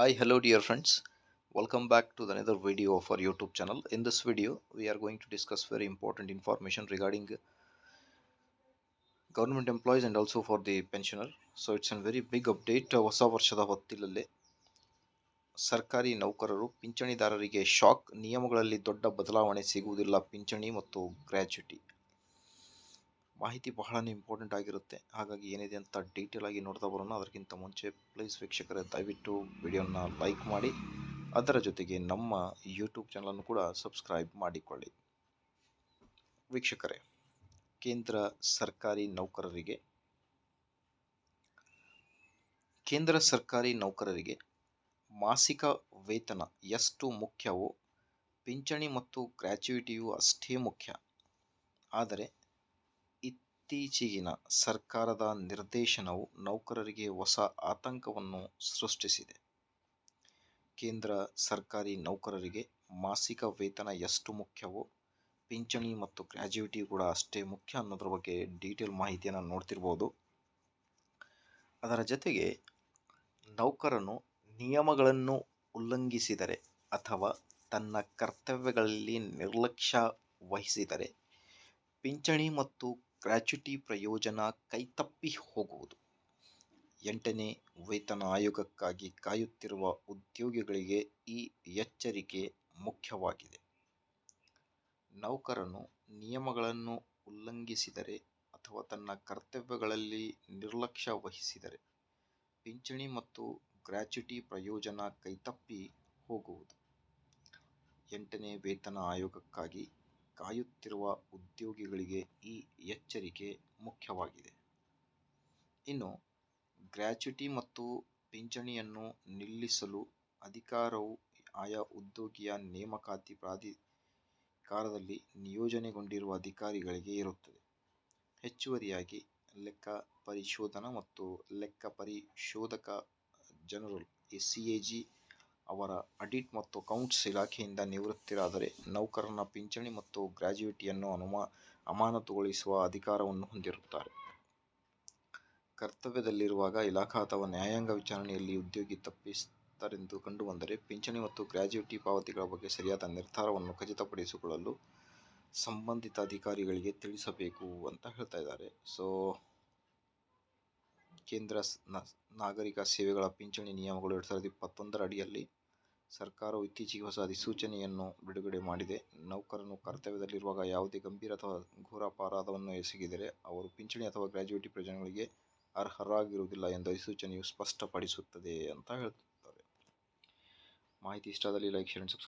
Hi, hello, dear friends. Welcome back to another video of our YouTube channel. In this video, we are going to discuss very important information regarding government employees and also for the pensioner. So it's a very big update. ಸರ್ಕಾರಿ ನೌಕರರು ಪಿಂಚಣಿದಾರರಿಗೆ shock ನಿಯಮಗಳಲ್ಲಿ ದೊಡ್ಡ ಬದಲಾವಣೆ ಸಿಗುವುದಿಲ್ಲ ಪಿಂಚಣಿ ಮತ್ತು gratuity ಮಾಹಿತಿ ಬಹಳನೇ ಇಂಪಾರ್ಟೆಂಟ್ ಆಗಿರುತ್ತೆ. ಹಾಗಾಗಿ ಏನಿದೆ ಅಂತ ಡೀಟೇಲ್ ಆಗಿ ನೋಡ್ತಾ ಬರೋಣ. ಅದಕ್ಕಿಂತ ಮುಂಚೆ ಪ್ಲೀಸ್ ವೀಕ್ಷಕರೇ, ದಯವಿಟ್ಟು ವಿಡಿಯೋನ ಲೈಕ್ ಮಾಡಿ. ಅದರ ಜೊತೆಗೆ ನಮ್ಮ ಯೂಟ್ಯೂಬ್ ಚಾನಲನ್ನು ಕೂಡ ಸಬ್ಸ್ಕ್ರೈಬ್ ಮಾಡಿಕೊಳ್ಳಿ. ವೀಕ್ಷಕರೇ, ಕೇಂದ್ರ ಸರ್ಕಾರಿ ನೌಕರರಿಗೆ, ಕೇಂದ್ರ ಸರ್ಕಾರಿ ನೌಕರರಿಗೆ ಮಾಸಿಕ ವೇತನ ಎಷ್ಟು ಮುಖ್ಯವೋ, ಪಿಂಚಣಿ ಮತ್ತು ಗ್ರ್ಯಾಚ್ಯುಟಿಯು ಅಷ್ಟೇ ಮುಖ್ಯ. ಆದರೆ ಇತ್ತೀಚೆಗಿನ ಸರ್ಕಾರದ ನಿರ್ದೇಶನವು ನೌಕರರಿಗೆ ಹೊಸ ಆತಂಕವನ್ನು ಸೃಷ್ಟಿಸಿದೆ. ಕೇಂದ್ರ ಸರ್ಕಾರಿ ನೌಕರರಿಗೆ ಮಾಸಿಕ ವೇತನ ಎಷ್ಟು ಮುಖ್ಯವೋ, ಪಿಂಚಣಿ ಮತ್ತು ಗ್ರ್ಯಾಜುಯಿಟಿ ಕೂಡ ಅಷ್ಟೇ ಮುಖ್ಯ ಅನ್ನೋದ್ರ ಬಗ್ಗೆ ಡೀಟೇಲ್ ಮಾಹಿತಿಯನ್ನು ನೋಡ್ತಿರ್ಬೋದು. ಅದರ ಜೊತೆಗೆ ನೌಕರನು ನಿಯಮಗಳನ್ನು ಉಲ್ಲಂಘಿಸಿದರೆ ಅಥವಾ ತನ್ನ ಕರ್ತವ್ಯಗಳಲ್ಲಿ ನಿರ್ಲಕ್ಷ್ಯ ವಹಿಸಿದರೆ, ಪಿಂಚಣಿ ಮತ್ತು ಗ್ರ್ಯಾಚ್ಯುಟಿ ಪ್ರಯೋಜನ ಕೈತಪ್ಪಿ ಹೋಗುವುದು. ಎಂಟನೇ ವೇತನ ಆಯೋಗಕ್ಕಾಗಿ ಕಾಯುತ್ತಿರುವ ಉದ್ಯೋಗಿಗಳಿಗೆ ಈ ಎಚ್ಚರಿಕೆ ಮುಖ್ಯವಾಗಿದೆ. ನೌಕರನು ನಿಯಮಗಳನ್ನು ಉಲ್ಲಂಘಿಸಿದರೆ ಅಥವಾ ತನ್ನ ಕರ್ತವ್ಯಗಳಲ್ಲಿ ನಿರ್ಲಕ್ಷ್ಯ ವಹಿಸಿದರೆ ಪಿಂಚಣಿ ಮತ್ತು ಗ್ರ್ಯಾಚ್ಯುಟಿ ಪ್ರಯೋಜನ ಕೈತಪ್ಪಿ ಹೋಗುವುದು. ಎಂಟನೇ ವೇತನ ಆಯೋಗಕ್ಕಾಗಿ ಕಾಯುತ್ತಿರುವ ಉದ್ಯೋಗಿಗಳಿಗೆ ಈ ಎಚ್ಚರಿಕೆ ಮುಖ್ಯವಾಗಿದೆ. ಇನ್ನು ಗ್ರ್ಯಾಚ್ಯುಟಿ ಮತ್ತು ಪಿಂಚಣಿಯನ್ನು ನಿಲ್ಲಿಸಲು ಅಧಿಕಾರವು ಆಯಾ ಉದ್ಯೋಗಿಯ ನೇಮಕಾತಿ ಪ್ರಾಧಿಕಾರದಲ್ಲಿ ನಿಯೋಜನೆಗೊಂಡಿರುವ ಅಧಿಕಾರಿಗಳಿಗೆ ಇರುತ್ತದೆ. ಹೆಚ್ಚುವರಿಯಾಗಿ ಲೆಕ್ಕ ಪರಿಶೋಧನಾ ಮತ್ತು ಲೆಕ್ಕ ಪರಿಶೋಧಕ ಜನರಲ್ ಸಿಎಜಿ ಅವರ ಆಡಿಟ್ ಮತ್ತು ಅಕೌಂಟ್ಸ್ ಇಲಾಖೆಯಿಂದ ನಿವೃತ್ತರಾದರೆ ನೌಕರನ ಪಿಂಚಣಿ ಮತ್ತು ಗ್ರ್ಯಾಚ್ಯುಟಿಯನ್ನು ಅನುಮಾ, ಅಮಾನತುಗೊಳಿಸುವ ಅಧಿಕಾರವನ್ನು ಹೊಂದಿರುತ್ತಾರೆ. ಕರ್ತವ್ಯದಲ್ಲಿರುವಾಗ ಇಲಾಖಾ ಅಥವಾ ನ್ಯಾಯಾಂಗ ವಿಚಾರಣೆಯಲ್ಲಿ ಉದ್ಯೋಗಿ ತಪ್ಪಿತಸ್ಥರೆಂದು ಕಂಡುಬಂದರೆ ಪಿಂಚಣಿ ಮತ್ತು ಗ್ರ್ಯಾಚ್ಯುಟಿ ಪಾವತಿಗಳ ಬಗ್ಗೆ ಸರಿಯಾದ ನಿರ್ಧಾರವನ್ನು ಖಚಿತಪಡಿಸಿಕೊಳ್ಳಲು ಸಂಬಂಧಿತ ಅಧಿಕಾರಿಗಳಿಗೆ ತಿಳಿಸಬೇಕು ಅಂತ ಹೇಳ್ತಾ ಇದ್ದಾರೆ. ಸೊ, ಕೇಂದ್ರ ನಾಗರಿಕ ಸೇವೆಗಳ ಪಿಂಚಣಿ ನಿಯಮಗಳು ಎರಡು ಸಾವಿರದ ಇಪ್ಪತ್ತೊಂದರ ಅಡಿಯಲ್ಲಿ ಸರ್ಕಾರವು ಇತ್ತೀಚೆಗೆ ಹೊಸ ಅಧಿಸೂಚನೆಯನ್ನು ಬಿಡುಗಡೆ ಮಾಡಿದೆ. ನೌಕರನು ಕರ್ತವ್ಯದಲ್ಲಿರುವಾಗ ಯಾವುದೇ ಗಂಭೀರ ಅಥವಾ ಘೋರ ಅಪರಾಧವನ್ನು ಎಸಗಿದರೆ ಅವರು ಪಿಂಚಣಿ ಅಥವಾ ಗ್ರ್ಯಾಚ್ಯುಟಿ ಪ್ರಯೋಜನಗಳಿಗೆ ಅರ್ಹರಾಗಿರುವುದಿಲ್ಲ ಎಂದು ಅಧಿಸೂಚನೆಯು ಸ್ಪಷ್ಟಪಡಿಸುತ್ತದೆ ಅಂತ ಹೇಳ್ತಾರೆ ಮಾಹಿತಿ ಇಷ್ಟದಲ್ಲಿ ಲೈಕ್, ಶೇರ್ ಅಂಡ್ ಸಬ್ಸ್ಕ್ರೈಬ್